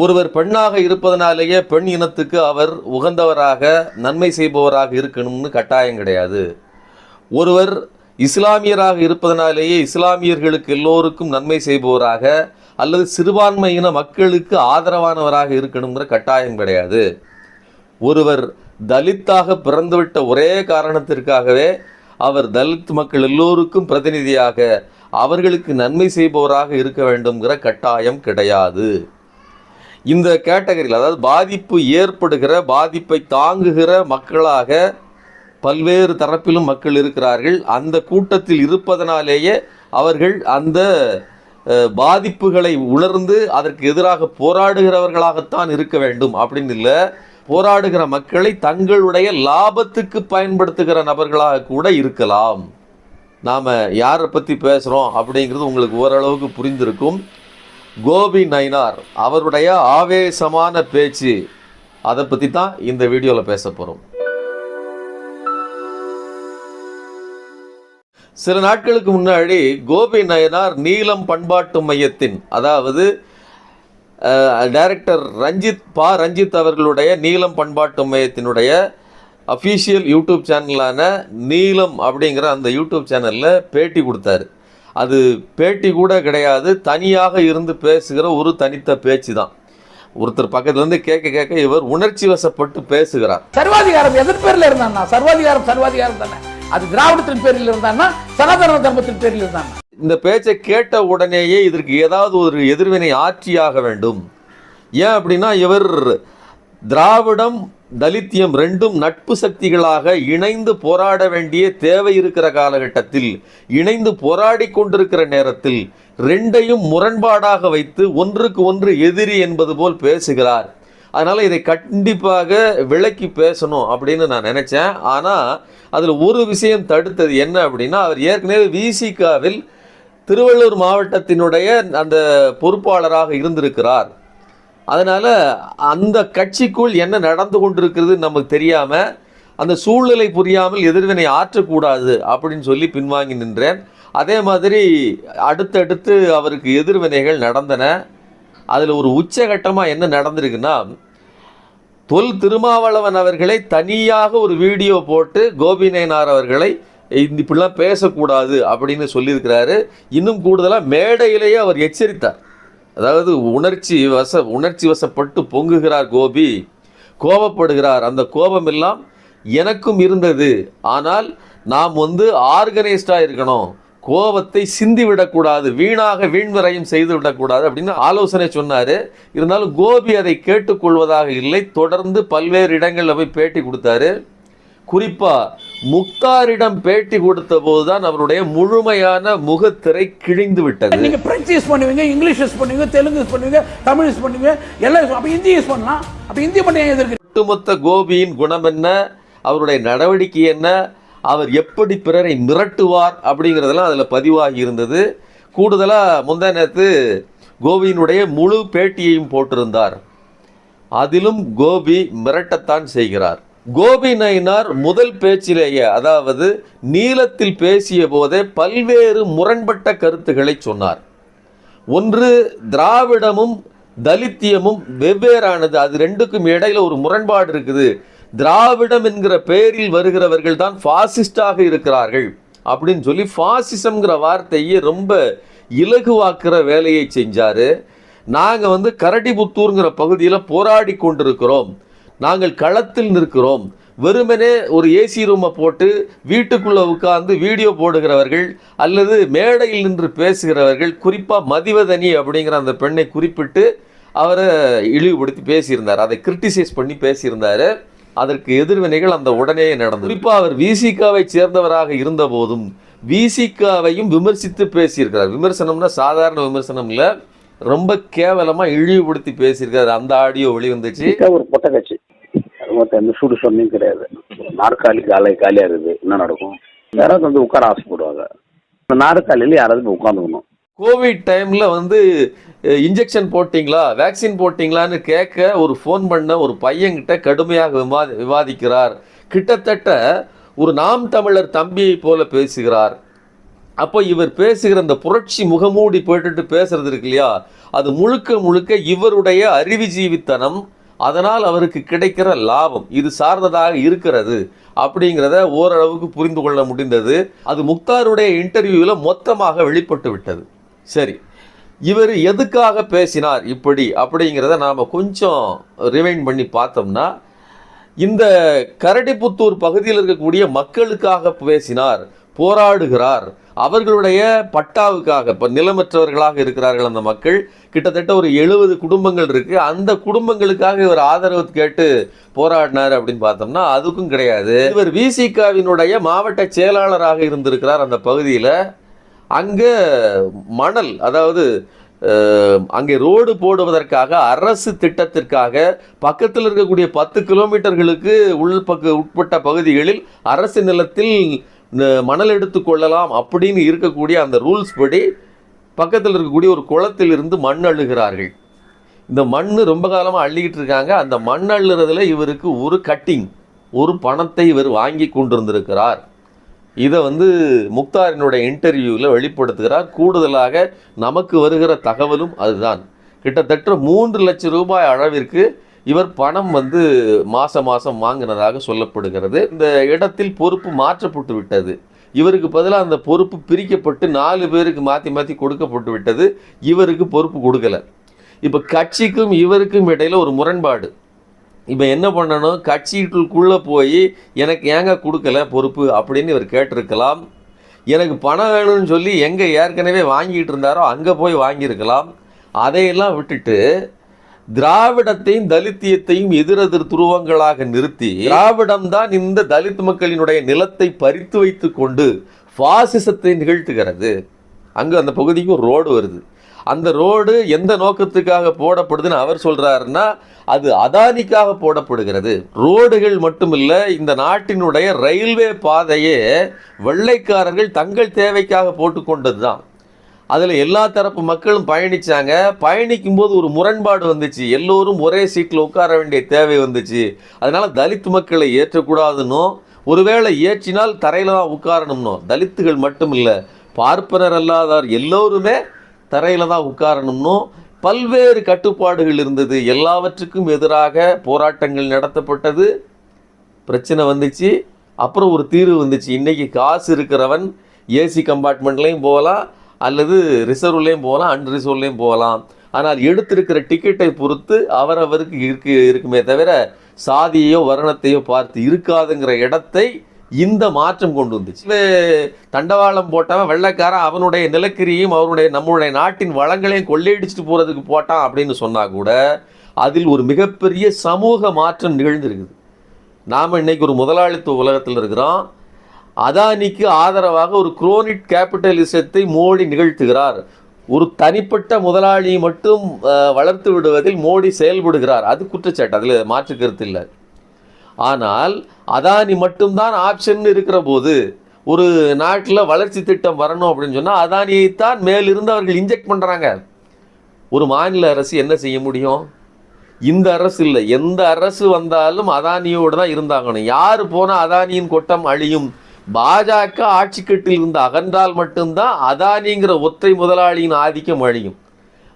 ஒருவர் பெண்ணாக இருப்பதனாலேயே பெண் இனத்துக்கு அவர் உகந்தவராக நன்மை செய்பவராக இருக்கணும்னு கட்டாயம் கிடையாது. ஒருவர் இஸ்லாமியராக இருப்பதனாலேயே இஸ்லாமியர்களுக்கு எல்லோருக்கும் நன்மை செய்பவராக அல்லது சிறுபான்மையின மக்களுக்கு ஆதரவானவராக இருக்கணுங்கிற கட்டாயம் கிடையாது. ஒருவர் தலித்தாக பிறந்துவிட்ட ஒரே காரணத்திற்காகவே அவர் தலித் மக்கள் எல்லோருக்கும் பிரதிநிதியாக அவர்களுக்கு நன்மை செய்பவராக இருக்க வேண்டும்ங்கிற கட்டாயம் கிடையாது. இந்த கேட்டகரியில் அதாவது பாதிப்பு ஏற்படுகிற பாதிப்பை தாங்குகிற மக்களாக பல்வேறு தரப்பிலும் மக்கள் இருக்கிறார்கள். அந்த கூட்டத்தில் இருப்பதனாலேயே அவர்கள் அந்த பாதிப்புகளை உணர்ந்து அதற்கு எதிராக போராடுகிறவர்களாகத்தான் இருக்க வேண்டும் அப்படின்னு இல்லை. போராடுகிற மக்களை தங்களுடைய லாபத்துக்கு பயன்படுத்துகிற நபர்களாக கூட இருக்கலாம். நாம் யாரை பற்றி பேசுகிறோம் அப்படிங்கிறது உங்களுக்கு ஓரளவுக்கு புரிந்திருக்கும். கோபி நயினார் அவருடைய ஆவேசமான பேச்சு அதை பற்றி தான் இந்த வீடியோவில் பேச போகிறோம் சில நாட்களுக்கு முன்னாடி கோபி நயனார் நீலம் பண்பாட்டு மையத்தின் அதாவது டைரக்டர் ரஞ்சித் பா. ரஞ்சித் அவர்களுடைய நீலம் பண்பாட்டு மையத்தினுடைய அஃபீஷியல் யூடியூப் சேனலான நீலம் அப்படிங்கிற அந்த யூடியூப் சேனலில் பேட்டி கொடுத்தாரு. அது பேட்டி கூட கிடையாது. தனியாக இருந்து பேசுகிற ஒரு தனித்த பேச்சு தான் ஒருத்தர் பக்கத்துல இருந்து கேட்க கேட்க இவர் உணர்ச்சி வசப்பட்டு பேசுகிறார். சர்வாதிகாரம் எதன் பேர்ல இருந்தான்னா சர்வாதிகாரம் சர்வாதிகாரம் தானே? அது திராவிடத்தின் பேரில் இருந்தான்னா சனாதன தர்மத்தின் பேரில் இருந்தான்னா? இந்த பேச்சை கேட்ட உடனேயே இதற்கு ஏதாவது ஒரு எதிர்வினை ஆற்றியாக வேண்டும். ஏன் அப்படின்னா இவர் திராவிடம் தலித்தியம் ரெண்டும் நட்பு சக்திகளாக இணைந்து போராட வேண்டிய தேவை இருக்கிற காலகட்டத்தில் இணைந்து போராடி கொண்டிருக்கிற நேரத்தில் ரெண்டையும் முரண்பாடாக வைத்து ஒன்றுக்கு ஒன்று எதிரி என்பது போல் பேசுகிறார். அதனால் இதை கண்டிப்பாக விளக்கி பேசணும் அப்படின்னு நான் நினச்சேன். ஆனால் அதில் ஒரு விஷயம் தடுத்தது என்ன அப்படின்னா அவர் ஏற்கனவே விசிகாவில் திருவள்ளூர் மாவட்டத்தினுடைய அந்த பொறுப்பாளராக இருந்திருக்கிறார். அதனால் அந்த கட்சிக்குள் என்ன நடந்து கொண்டிருக்கிறது நமக்கு தெரியாமல் அந்த சூழ்நிலை புரியாமல் எதிர்வினை ஆற்றக்கூடாது அப்படின்னு சொல்லி பின்வாங்கி நின்றேன். அதே மாதிரி அடுத்தடுத்து அவருக்கு எதிர்வினைகள் நடந்தன. அதில் ஒரு உச்சகட்டமாக என்ன நடந்திருக்குன்னா தொல் திருமாவளவன் அவர்களை தனியாக ஒரு வீடியோ போட்டு கோபிநயனார் அவர்களை இந்த இப்படிலாம் பேசக்கூடாது அப்படின்னு சொல்லியிருக்கிறாரு. இன்னும் கூடுதலாக மேடையிலேயே அவர் எச்சரித்தார். அதாவது உணர்ச்சி வச உணர்ச்சி வசப்பட்டு பொங்குகிறார் கோபி. கோபப்படுகிறார். அந்த கோபம் எல்லாம் எனக்கும் இருந்தது. ஆனால் நாம் வந்து ஆர்கனைஸ்டாக இருக்கணும். கோபத்தை சிந்தி விடக்கூடாது வீணாக வீண்வரையும் செய்து விடக்கூடாது அப்படின்னு ஆலோசனை சொன்னார். இருந்தாலும் கோபி அதை கேட்டுக்கொள்வதாக இல்லை. தொடர்ந்து பல்வேறு இடங்களில் போய் பேட்டி கொடுத்தாரு. குறிப்பாக முக்தாரிடம் பேட்டி கொடுத்த போதுதான் அவருடைய முழுமையான முகத்திரை கிழிந்து விட்டது. நீங்க பிரெஞ்சு யூஸ் பண்ணுவீங்க இங்கிலீஷ் யூஸ் பண்ணுவீங்க தெலுங்கு யூஸ் பண்ணுவீங்க தமிழ் யூஸ் பண்ணுவீங்க எல்லாம் அப்ப ஹிந்தி யூஸ் பண்ணலாம். அப்ப ஹிந்தி பண்ண எதிர்க்கு ஒட்டுமொத்த கோபியின் குணம் என்ன? அவருடைய நடவடிக்கை என்ன? அவர் எப்படி பிறரை மிரட்டுவார் அப்படிங்கிறதெல்லாம் அதில் பதிவாகி இருந்தது. கூடுதலாக முந்தா நேரத்து கோபியினுடைய முழு பேட்டியையும் போட்டிருந்தார். அதிலும் கோபி மிரட்டத்தான் செய்கிறார். கோபி நயினார் முதல் பேச்சிலேயே அதாவது நீளத்தில் பேசிய போதே பல்வேறு முரண்பட்ட கருத்துக்களை சொன்னார். ஒன்று திராவிடமும் தலித்தியமும் வெவ்வேறானது. அது ரெண்டுக்கும் இடையில ஒரு முரண்பாடு இருக்குது. திராவிடம் என்கிற பெயரில் வருகிறவர்கள் தான் ஃபாசிஸ்டாக இருக்கிறார்கள் அப்படின்னு சொல்லி ஃபாசிசம்ங்கிற வார்த்தையை ரொம்ப இலகுவாக்குற வேலையை செஞ்சார். நாங்கள் வந்து கரடிபுத்தூருங்கிற பகுதியில் போராடி கொண்டிருக்கிறோம். நாங்கள் களத்தில் நிற்கிறோம். வெறுமனே ஒரு ஏசி ரூமை போட்டு வீட்டுக்குள்ளே உட்கார்ந்து வீடியோ போடுகிறவர்கள் அல்லது மேடையில் நின்று பேசுகிறவர்கள் குறிப்பாக மதிவதனி அப்படிங்கிற அந்த பெண்ணை குறிப்பிட்டு அவரை இழிவுபடுத்தி பேசியிருந்தார். அதை கிரிட்டிசைஸ் பண்ணி பேசியிருந்தார். அதற்கு எதிர்வினைகள் அந்த உடனே நடந்தது. குறிப்பாக அவர் விசிகாவை சேர்ந்தவராக இருந்த போதும் விசிகாவையும் விமர்சித்து பேசியிருக்கிறார். விமர்சனம்னா சாதாரண விமர்சனம் இல்லை. ரொம்ப கேவலமாக இழிவுபடுத்தி பேசியிருக்காரு அந்த ஆடியோ வெளிவந்துச்சு. ஒரு பொட்ட கட்சி மற்ற எந்த சூடு சொன்னையும் கிடையாது. நாற்காலி காலை காலியாக இருக்குது. என்ன நடக்கும்? யாராவது வந்து உட்கார ஆசைப்படுவாங்க. இந்த நாற்காலியில் யாராவது உட்காந்துக்கணும். கோவிட் டைமில் வந்து இன்ஜெக்ஷன் போட்டிங்களா? வேக்சின் போட்டிங்களான்னு கேட்க ஒரு ஃபோன் பண்ண ஒரு பையன்கிட்ட கடுமையாக விவாதி விவாதிக்கிறார். கிட்டத்தட்ட ஒரு நாம் தமிழர் தம்பியை போல பேசுகிறார். அப்போ இவர் பேசுகிற அந்த புரட்சி முகமூடி போட்டுட்டு பேசுறது இருக்கு இல்லையா? அது முழுக்க முழுக்க இவருடைய அறிவு ஜீவித்தனம் அதனால் அவருக்கு கிடைக்கிற லாபம் இது சார்ந்ததாக இருக்கிறது அப்படிங்கிறத ஓரளவுக்கு புரிந்து கொள்ள முடிந்தது. அது முக்தாருடைய இன்டர்வியூவில் மொத்தமாக வெளிப்பட்டு விட்டது. சரி இவர் எதுக்காக பேசினார் இப்படி அப்படிங்கிறத நாம் கொஞ்சம் ரிவைண்ட் பண்ணி பார்த்தோம்னா இந்த கரடிப்புத்தூர் பகுதியில் இருக்கக்கூடிய மக்களுக்காக பேசினார் போராடுகிறார். அவர்களுடைய பட்டாவுக்காக இப்போ நிலமற்றவர்களாக இருக்கிறார்கள் அந்த மக்கள். கிட்டத்தட்ட ஒரு எழுபது குடும்பங்கள் இருக்குது அந்த குடும்பங்களுக்காக இவர் ஆதரவு கேட்டு போராடினார் அப்படின்னு பார்த்தோம்னா அதுக்கும் கிடையாது. இவர் விசிகாவினுடைய மாவட்ட செயலாளராக இருந்திருக்கிறார் அந்த பகுதியில். அங்கே மணல் அதாவது அங்கே ரோடு போடுவதற்காக அரசு திட்டத்திற்காக பக்கத்தில் இருக்கக்கூடிய பத்து கிலோமீட்டர்களுக்கு உள்பக்கு உட்பட்ட பகுதிகளில் அரசு நிலத்தில் மணல் எடுத்து கொள்ளலாம் அப்படின்னு இருக்கக்கூடிய அந்த ரூல்ஸ் படி பக்கத்தில் இருக்கக்கூடிய ஒரு குளத்தில் இருந்து மண் அள்ளுகிறார்கள். இந்த மண் ரொம்ப காலமாக அள்ளிக்கிட்டு இருக்காங்க. அந்த மண் அள்ளுறதுல இவருக்கு ஒரு கட்டிங் ஒரு பணத்தை இவர் வாங்கி கொண்டிருந்திருக்கிறார். இதை வந்து முக்தாரினுடைய இன்டர்வியூவில் வெளிப்படுத்துகிறார். கூடுதலாக நமக்கு வருகிற தகவலும் அதுதான். கிட்டத்தட்ட மூன்று லட்சம் ரூபாய் அளவிற்கு இவர் பணம் வந்து மாசம் மாசம் வாங்கினதாக சொல்லப்படுகிறது. இந்த இடத்தில் பொறுப்பு மாற்றப்பட்டு விட்டது. இவருக்கு பதிலாக அந்த பொறுப்பு பிரிக்கப்பட்டு நாலு பேருக்கு மாற்றி மாற்றி கொடுக்கப்பட்டு விட்டது. இவருக்கு பொறுப்பு கொடுக்கல. இப்போ கட்சிக்கும் இவருக்கும் இடையில் ஒரு முரண்பாடு. இப்போ என்ன பண்ணணும்? கட்சிக்குள்ளே போய் எனக்கு ஏங்க கொடுக்கல பொறுப்பு அப்படின்னு இவர் கேட்டிருக்கலாம். எனக்கு பணம் வேணும்னு சொல்லி எங்கே ஏற்கனவே வாங்கிட்டு இருந்தாரோ அங்கே போய் வாங்கியிருக்கலாம். அதையெல்லாம் விட்டுட்டு திராவிடத்தையும் தலித்தியத்தையும் எதிரெதிர் துருவங்களாக நிறுத்தி திராவிடம் தான் இந்த தலித் மக்களினுடைய நிலத்தை பறித்து வைத்து கொண்டு பாசிசத்தை நிகழ்த்துகிறது. அங்கே அந்த பகுதிக்கு ஒரு ரோடு வருது. அந்த ரோடு எந்த நோக்கத்துக்காக போடப்படுதுன்னு அவர் சொல்கிறாருன்னா அது அதானிக்காக போடப்படுகிறது. ரோடுகள் மட்டுமில்லை இந்த நாட்டினுடைய ரயில்வே பாதையே வெள்ளைக்காரர்கள் தங்கள் தேவைக்காக போட்டுக்கொண்டது தான் அதில் எல்லா தரப்பு மக்களும் பயணிச்சாங்க. பயணிக்கும் போது ஒரு முரண்பாடு வந்துச்சு. எல்லோரும் ஒரே சீட்டில் உட்கார வேண்டிய தேவை வந்துச்சு. அதனால் தலித் மக்களை ஏற்றக்கூடாதுன்னோ ஒருவேளை ஏற்றினால் தரையில் தான் உட்காரணும்னோ தலித்துகள் மட்டும் இல்லை பார்ப்பனர் அல்லாதார் எல்லோருமே தரையில் தான் உட்காரணும்னோ பல்வேறு கட்டுப்பாடுகள் இருந்தது. எல்லாவற்றுக்கும் எதிராக போராட்டங்கள் நடத்தப்பட்டது. பிரச்சனை வந்துச்சு. அப்புறம் ஒரு தீர்வு வந்துச்சு. இன்றைக்கி காசு இருக்கிறவன் ஏசி கம்பார்ட்மெண்ட்லேயும் போகலாம். அல்லது ரிசர்வ்லேயும் போகலாம் அன்ரிசர்வ்லேயும் போகலாம். ஆனால் எடுத்திருக்கிற டிக்கெட்டை பொறுத்து அவரவருக்கு இருக்கு இருக்குமே தவிர சாதியையோ வருணத்தையோ பார்த்து இருக்காதுங்கிற இடத்தை இந்த மாற்றம் கொண்டு வந்துச்சு. தண்டவாளம் போட்டவன் வெள்ளைக்காரன் அவனுடைய நிலக்கரியையும் அவனுடைய நம்முடைய நாட்டின் வளங்களையும் கொள்ளையடிச்சிட்டு போகிறதுக்கு போட்டான் அப்படின்னு சொன்னால் கூட அதில் ஒரு மிகப்பெரிய சமூக மாற்றம் நிகழ்ந்திருக்குது. நாம் இன்றைக்கி ஒரு முதலாளித்துவ உலகத்தில் இருக்கிறோம். அதானிக்கு ஆதரவாக ஒரு குரோனிட் கேபிட்டலிசத்தை மோடி நிகழ்த்துகிறார். ஒரு தனிப்பட்ட முதலாளியை மட்டும் வளர்த்து விடுவதில் மோடி செயல்படுகிறார். அது குற்றச்சாட்டு அதில் மாற்று கருத்து இல்லை. ஆனால் அதானி மட்டும்தான் ஆப்ஷன் இருக்கிற போது ஒரு நாட்டில் வளர்ச்சி திட்டம் வரணும் அப்படின்னு சொன்னால் அதானியைத்தான் மேலிருந்து அவர்கள் இன்ஜெக்ட் பண்ணுறாங்க ஒரு மாநில அரசு என்ன செய்ய முடியும்? இந்த அரசு இல்லை. எந்த அரசு வந்தாலும் அதானியோடு தான் இருந்தாங்கணும். யார் போனால் அதானியின் கொட்டம் அழியும்? பாஜக ஆட்சிக்கட்டில் இருந்து அகன்றால் மட்டும்தான் அதானிங்கிற ஒற்றை முதலாளியின் ஆதிக்கம் அழியும்.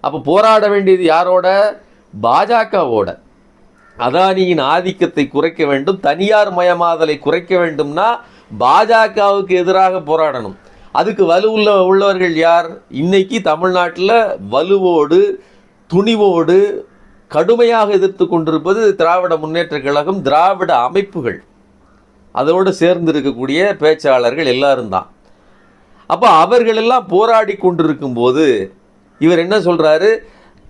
அப்போ போராட வேண்டியது யாரோட? பாஜகவோட. அதானியின் ஆதிக்கத்தை குறைக்க வேண்டும் தனியார் மயமாதலை குறைக்க வேண்டும்னா பாஜகவுக்கு எதிராக போராடணும். அதுக்கு வலுவுள்ள உள்ளவர்கள் யார்? இன்னைக்கு தமிழ்நாட்டில் வலுவோடு துணிவோடு கடுமையாக எதிர்த்து கொண்டிருப்பது திராவிட முன்னேற்ற கழகம் திராவிட அமைப்புகள். அதோடு சேர்ந்து இருக்கக்கூடிய பேச்சாளர்கள் எல்லாரும் தான். அப்போ அவர்களெல்லாம் போராடி கொண்டிருக்கும்போது இவர் என்ன சொல்கிறாரு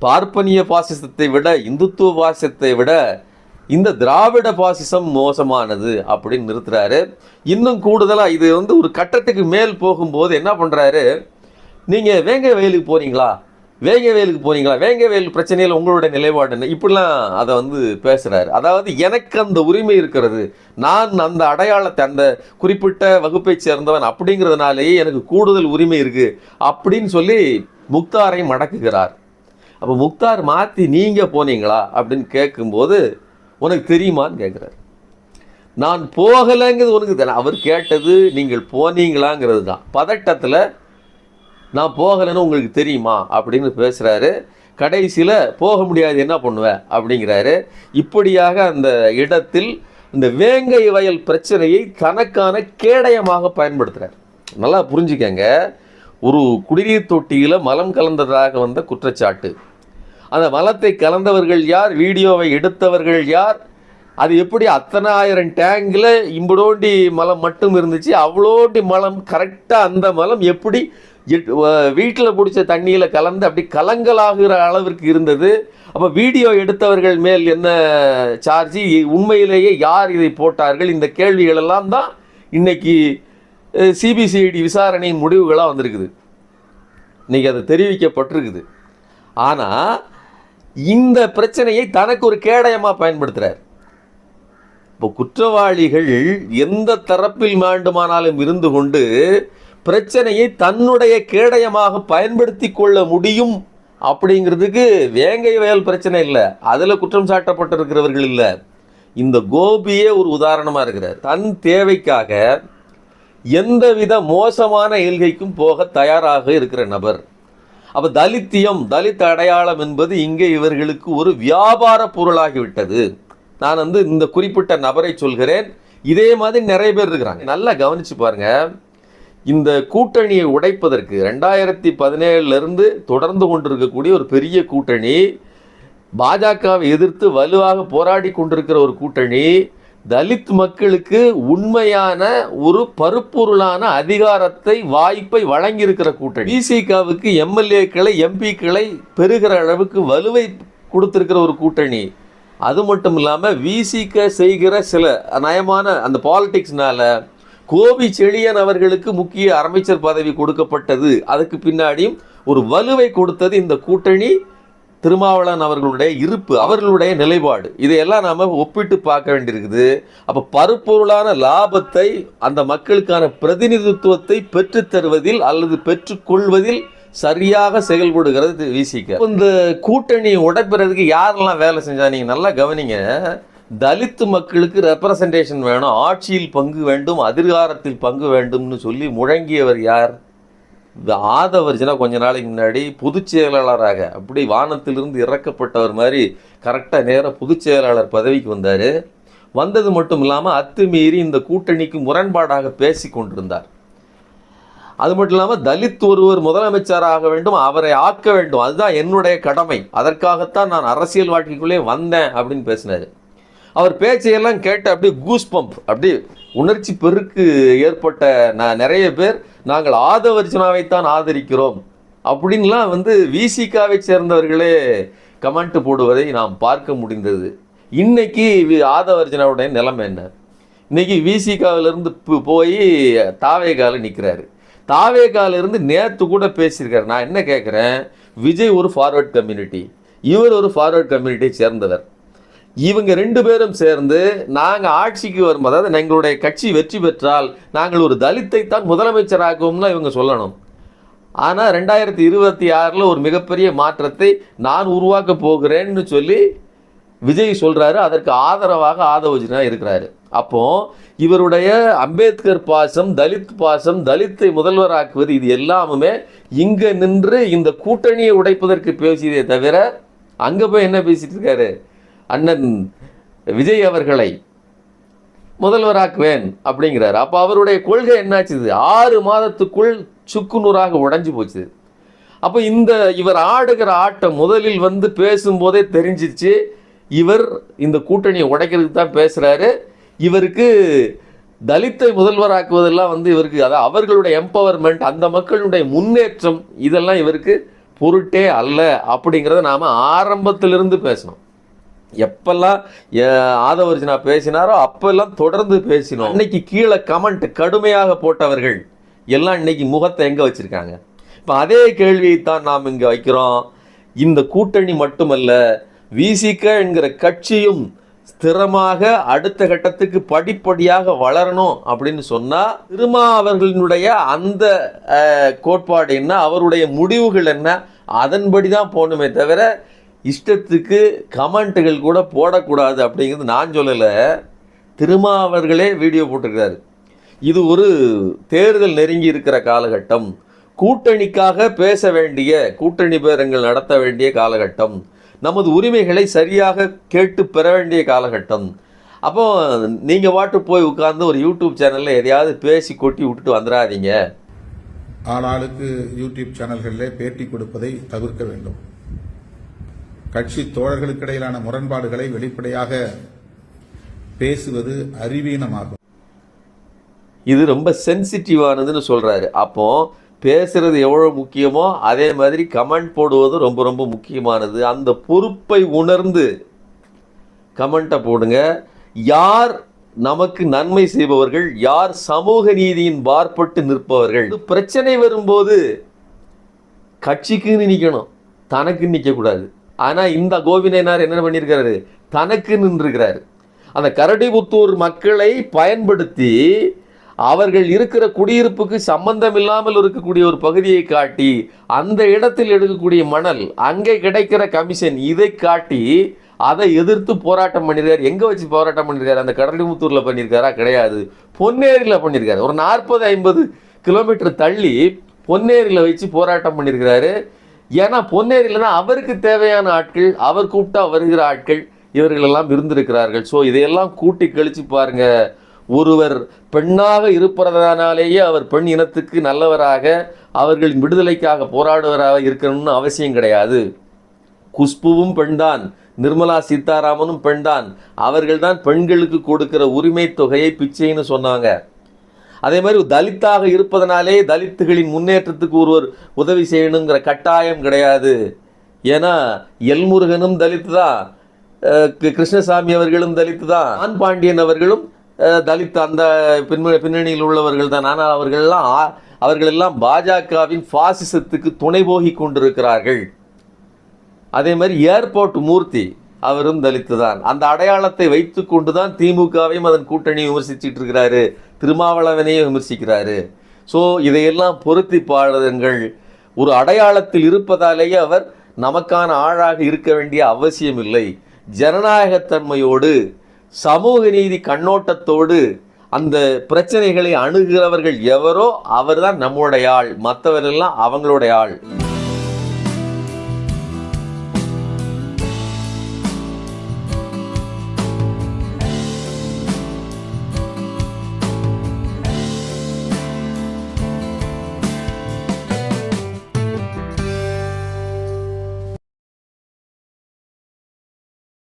பார்ப்பனிய பாசிசத்தை விட இந்துத்துவ பாசிசத்தை விட இந்த திராவிட பாசிசம் மோசமானது அப்படின்னு நிறுத்துறாரு. இன்னும் கூடுதலாக இது வந்து ஒரு கட்டத்துக்கு மேல் போகும்போது என்ன பண்ணுறாரு நீங்கள் வேங்க வயலுக்கு போகிறீங்களா வேங்கவேலுக்கு போகிறீங்களா வேங்கவேல் பிரச்சனையில் உங்களுடைய நிலைப்பாடு என்ன? இப்படிலாம் அதை வந்து பேசுகிறார் அதாவது எனக்கு அந்த உரிமை இருக்கிறது. நான் அந்த அடையாளத்தை அந்த குறிப்பிட்ட வகுப்பை சேர்ந்தவன் அப்படிங்கிறதுனாலேயே எனக்கு கூடுதல் உரிமை இருக்குது அப்படின்னு சொல்லி முக்தாரை மடக்குகிறார். அப்போ முக்தார் மாற்றி நீங்கள் போனீங்களா அப்படின்னு கேட்கும்போது உனக்கு தெரியுமான்னு கேட்குறாரு. நான் போகலைங்கிறது உனக்கு தானே அவர் கேட்டது நீங்கள் போனீங்களாங்கிறது தான். பதட்டத்தில் நான் போகலைன்னு உங்களுக்கு தெரியுமா? அப்படின்னு பேசுகிறாரு கடைசியில் போக முடியாது என்ன பண்ணுவேன் அப்படிங்கிறாரு. இப்படியாக அந்த இடத்தில் இந்த வேங்கை வயல் பிரச்சனையை தனக்கான கேடயமாக பயன்படுத்துகிறார் நல்லா புரிஞ்சுக்கங்க. ஒரு குடிநீர் தொட்டியில் மலம் கலந்ததாக வந்த குற்றச்சாட்டு. அந்த மலத்தை கலந்தவர்கள் யார்? வீடியோவை எடுத்தவர்கள் யார்? அது எப்படி அத்தனை ஆயிரம் டேங்கில் இம்புடோண்டி மலம் மட்டும் இருந்துச்சு? அவ்வளோண்டி மலம் கரெக்டாக அந்த மலம் எப்படி வீட்டில் பிடிச்ச தண்ணியில் கலந்து அப்படி கலங்கலாகிற அளவிற்கு இருந்தது. அப்போ வீடியோ எடுத்தவர்கள் மேல் என்ன சார்ஜ்? உண்மையிலேயே யார் இதை போட்டார்கள்? இந்த கேள்விகளெல்லாம் தான் இன்றைக்கி சிபிசிஐடி விசாரணையின் முடிவுகளாக வந்திருக்குது. இன்றைக்கி அது தெரிவிக்கப்பட்டிருக்குது. ஆனால் இந்த பிரச்சனையை தனக்கு ஒரு கேடயமாக பயன்படுத்துகிறார் இப்போ குற்றவாளிகள் எந்த தரப்பில் வேண்டுமானாலும் இருந்து கொண்டு பிரச்சனையை தன்னுடைய கேடயமாக பயன்படுத்தி கொள்ள முடியும் அப்படிங்கிறதுக்கு வேங்கை வயல் பிரச்சனை இல்லை. அதில் குற்றம் சாட்டப்பட்டிருக்கிறவர்கள் இல்லை. இந்த கோபியே ஒரு உதாரணமாக இருக்கிறார். தன் தேவைக்காக எந்தவித மோசமான இயல்கைக்கும் போக தயாராக இருக்கிற நபர். அப்போ தலித்தியம் தலித் அடையாளம் என்பது இங்கே இவர்களுக்கு ஒரு வியாபார பொருளாகிவிட்டது. நான் வந்து இந்த குறிப்பிட்ட நபரை சொல்கிறேன். இதே மாதிரி நிறைய பேர் இருக்கிறாங்க. நல்லா கவனிச்சு பாருங்கள் இந்த கூட்டணியை உடைப்பதற்கு ரெண்டாயிரத்தி பதினேழுலேருந்து தொடர்ந்து கொண்டிருக்கக்கூடிய ஒரு பெரிய கூட்டணி பாஜகவை எதிர்த்து வலுவாக போராடி கொண்டிருக்கிற ஒரு கூட்டணி தலித் மக்களுக்கு உண்மையான ஒரு பருப்பொருளான அதிகாரத்தை வாய்ப்பை வழங்கியிருக்கிற கூட்டணி. பிசிகாவுக்கு எம்எல்ஏக்களை எம்பிக்களை பெறுகிற அளவுக்கு வலுவை கொடுத்துருக்கிற ஒரு கூட்டணி. அது மட்டும் இல்லாமல் விசிக செய்கிற சில நயமான அந்த பாலிட்டிக்ஸ்னால் கோபி செழியன் அவர்களுக்கு முக்கிய அமைச்சர் பதவி கொடுக்கப்பட்டது. அதுக்கு பின்னாடியும் ஒரு வலுவை கொடுத்தது இந்த கூட்டணி திருமாவளவன் அவர்களுடைய இருப்பு அவர்களுடைய நிலைப்பாடு. இதையெல்லாம் நாம் ஒப்பிட்டு பார்க்க வேண்டியிருக்குது. அப்போ பருப்பொருளான லாபத்தை அந்த மக்களுக்கான பிரதிநிதித்துவத்தை பெற்றுத் தருவதில் அல்லது பெற்றுக்கொள்வதில் சரியாக செயல்படுகிறது விசிக இந்த கூட்டணி உடைப்பறதுக்கு யாரெல்லாம் வேலை செஞ்சா நீங்கள் நல்லா கவனிங்க. தலித்து மக்களுக்கு ரெப்ரசன்டேஷன் வேணும் ஆட்சியில் பங்கு வேண்டும் அதிகாரத்தில் பங்கு வேண்டும்னு சொல்லி முழங்கியவர் யார்? இந்த ஆதவர்ஜனா கொஞ்ச நாளைக்கு முன்னாடி பொதுச் செயலாளராக அப்படி வானத்திலிருந்து இறக்கப்பட்டவர் மாதிரி கரெக்டாக நேராக பொதுச் செயலாளர் பதவிக்கு வந்தார். வந்தது மட்டும் இல்லாமல் அத்துமீறி இந்த கூட்டணிக்கு முரண்பாடாக பேசி கொண்டிருந்தார். அது மட்டும் இல்லாமல் தலித் ஒருவர் முதலமைச்சராக வேண்டும் அவரை ஆக்க வேண்டும். அதுதான் என்னுடைய கடமை. அதற்காகத்தான் நான் அரசியல் வாழ்க்கைக்குள்ளே வந்தேன் அப்படின்னு பேசினார். அவர் பேச்சையெல்லாம் கேட்டு அப்படியே கூஸ் பம்ப் அப்படியே உணர்ச்சி பெருக்கு ஏற்பட்ட நான் நிறைய பேர் நாங்கள் ஆதவர்ஜனாவைத்தான் ஆதரிக்கிறோம். அப்படின்லாம் வந்து விசிகாவை சேர்ந்தவர்களே கமெண்ட் போடுவதை நாம் பார்க்க முடிந்தது. இன்னைக்கு வி- ஆதவர்ஜனாவுடைய நிலைமை என்ன? இன்னைக்கு விசிகாவிலிருந்து போய் தாவேகால நிற்கிறாரு தாவேகால இருந்து நேற்று கூட பேசியிருக்காரு. நான் என்ன கேட்குறேன் விஜய் ஒரு ஃபார்வர்ட் கம்யூனிட்டி இவர் ஒரு ஃபார்வர்ட் கம்யூனிட்டியை சேர்ந்தவர். இவங்க ரெண்டு பேரும் சேர்ந்து நாங்கள் ஆட்சிக்கு வரும் அதாவது எங்களுடைய கட்சி வெற்றி பெற்றால் நாங்கள் ஒரு தலித்தை தான் முதலமைச்சராக்குவோம்னா இவங்க சொல்லணும். ஆனால் ரெண்டாயிரத்தி இருபத்தி ஆறில் ஒரு மிகப்பெரிய மாற்றத்தை நான் உருவாக்க போகிறேன்னு சொல்லி விஜய் சொல்கிறாரு அதற்கு ஆதரவாக ஆதவஜினா இருக்கிறாரு. அப்போ இவருடைய அம்பேத்கர் பாசம் தலித் பாசம் தலித்தை முதல்வராக்குவது இது எல்லாமுமே இங்கே நின்று இந்த கூட்டணியை உடைப்பதற்கு பேசியதே தவிர அங்கே போய் என்ன பேசிட்டு இருக்காரு? அண்ணன் விஜய் அவர்களை முதல்வராக்குவேன் அப்படிங்கிறார். அப்போ அவருடைய கொள்கை என்னாச்சுது ஆறு மாதத்துக்குள் சுக்குநூறாக உடைஞ்சு போச்சு. அப்போ இந்த இவர் ஆடுகிற ஆட்டம் முதலில் வந்து பேசும்போதே தெரிஞ்சிச்சு இவர் இந்த கூட்டணியை உடைக்கிறதுக்கு தான் பேசுகிறாரு இவருக்கு தலித்தை முதல்வராக்குவதெல்லாம் வந்து இவருக்கு அதாவது அவர்களுடைய எம்பவர்மெண்ட் அந்த மக்களுடைய முன்னேற்றம் இதெல்லாம் இவருக்கு பொருட்டே அல்ல அப்படிங்கிறத நாம் ஆரம்பத்திலிருந்து பேசணும். எப்பெல்லாம் ஆதவர்ஜினா ஆதவர்ஜனா பேசினாரோ அப்பெல்லாம் தொடர்ந்து பேசினோம். இன்னைக்கு கீழே கமெண்ட் கடுமையாக போட்டவர்கள் எல்லாம் இன்னைக்கு முகத்தை எங்கே வச்சிருக்காங்க? இப்போ அதே கேள்வியை தான் நாம் இங்கே வைக்கிறோம். இந்த கூட்டணி மட்டுமல்ல விசிக என்கிற கட்சியும் ஸ்திரமாக அடுத்த கட்டத்துக்கு படிப்படியாக வளரணும் அப்படின்னு சொன்னால் திருமா அவர்களினுடைய அந்த கோட்பாடு என்ன அவருடைய முடிவுகள் என்ன அதன்படி தான் போகணுமே தவிர இஷ்டத்துக்கு கமெண்ட்டுகள் கூட போடக்கூடாது அப்படிங்கிறது நான் சொல்லலை. திருமாவர்களே வீடியோ போட்டிருக்கிறாரு. இது ஒரு தேர்தல் நெருங்கி இருக்கிற காலகட்டம். கூட்டணிக்காக பேச வேண்டிய கூட்டணி பேரங்கள் நடத்த வேண்டிய காலகட்டம். நமது உரிமைகளை சரியாக கேட்டு பெற வேண்டிய காலகட்டம். அப்போ நீங்கள் வாட்டு போய் உட்கார்ந்து ஒரு யூடியூப் சேனலில் எதையாவது பேசி கொட்டி விட்டுட்டு வந்துடாதீங்க ஆளாளுக்கு யூடியூப் சேனல்களில் பேட்டி கொடுப்பதை தவிர்க்க வேண்டும். கட்சி தோழர்களுக்கு இடையிலான முரண்பாடுகளை வெளிப்படையாக பேசுவது அறிவீனமாகும். இது ரொம்ப சென்சிட்டிவானதுன்னு சொல்கிறாரு அப்போ பேசுறது எவ்வளோ முக்கியமோ அதே மாதிரி கமெண்ட் போடுவது ரொம்ப ரொம்ப முக்கியமானது. அந்த பொறுப்பை உணர்ந்து கமெண்ட்டை போடுங்க. யார் நமக்கு நன்மை செய்பவர்கள் யார் சமூக நீதியின் பார்ப்பட்டு நிற்பவர்கள்? பிரச்சனை வரும்போது கட்சிக்குன்னு நிற்கணும் தனக்கு நிற்கக்கூடாது ஆனால் இந்த கோவிந்தனார் என்ன பண்ணியிருக்கிறாரு தனக்கு நின்றுக்கிறார் அந்த கரடிபுத்தூர் மக்களை பயன்படுத்தி அவர்கள் இருக்கிற குடியிருப்புக்கு சம்பந்தம் இல்லாமல் இருக்கக்கூடிய ஒரு பகுதியை காட்டி அந்த இடத்தில் எடுக்கக்கூடிய மணல் அங்கே கிடைக்கிற கமிஷன் இதை காட்டி அதை எதிர்த்து போராட்டம் பண்ணியிருக்காரு எங்கே வச்சு போராட்டம் பண்ணியிருக்காரு அந்த கடலிமுத்தூரில் பண்ணியிருக்காரா கிடையாது. பொன்னேரியில் பண்ணியிருக்காரு ஒரு நாற்பது ஐம்பது கிலோமீட்டர் தள்ளி பொன்னேரியில் வச்சு போராட்டம் பண்ணியிருக்கிறாரு ஏன்னா பொன்னேரியில் தான் அவருக்கு தேவையான ஆட்கள் அவர் கூப்பிட்டா வருகிற ஆட்கள் இவர்கள் எல்லாம் இருந்திருக்கிறார்கள் ஸோ இதையெல்லாம் கூட்டி கழிச்சு பாருங்க. ஒருவர் பெண்ணாக இருப்பதனாலேயே அவர் பெண் இனத்துக்கு நல்லவராக அவர்களின் விடுதலைக்காக போராடுவராக இருக்கணும்னு அவசியம் கிடையாது. குஷ்புவும் பெண்தான் நிர்மலா சீதாராமனும் பெண்தான். அவர்கள்தான் பெண்களுக்கு கொடுக்கிற உரிமை தொகையை பிச்சைன்னு சொன்னாங்க. அதே மாதிரி தலித்தாக இருப்பதனாலே தலித்துகளின் முன்னேற்றத்துக்கு ஒருவர் உதவி செய்யணுங்கிற கட்டாயம் கிடையாது. ஏன்னா எல்முருகனும் தலித்து தான் கிருஷ்ணசாமி அவர்களும் தலித்து தான் ஆண் பாண்டியன் அவர்களும் தலித் அந்த பின்ன பின்னணியில் உள்ளவர்கள் தான். ஆனால் அவர்களெல்லாம் அவர்களெல்லாம் பாஜகவின் பாசிசத்துக்கு துணை போகி கொண்டிருக்கிறார்கள். அதே மாதிரி ஏர்போர்ட் மூர்த்தி அவரும் தலித்து தான் அந்த அடையாளத்தை வைத்து கொண்டு தான் திமுகவையும் அதன் கூட்டணியை விமர்சிச்சுட்டு இருக்கிறாரு. திருமாவளவனையே விமர்சிக்கிறாரு. ஸோ இதையெல்லாம் பொருத்தி பாடுங்கள் ஒரு அடையாளத்தில் இருப்பதாலேயே அவர் நமக்கான ஆளாக இருக்க வேண்டிய அவசியம் இல்லை ஜனநாயகத்தன்மையோடு சமூக நீதி கண்ணோட்டத்தோடு அந்த பிரச்சனைகளை அணுகிறவர்கள் எவரோ அவர்தான் நம்முடைய ஆள். மற்றவரெல்லாம் அவங்களுடைய ஆள்.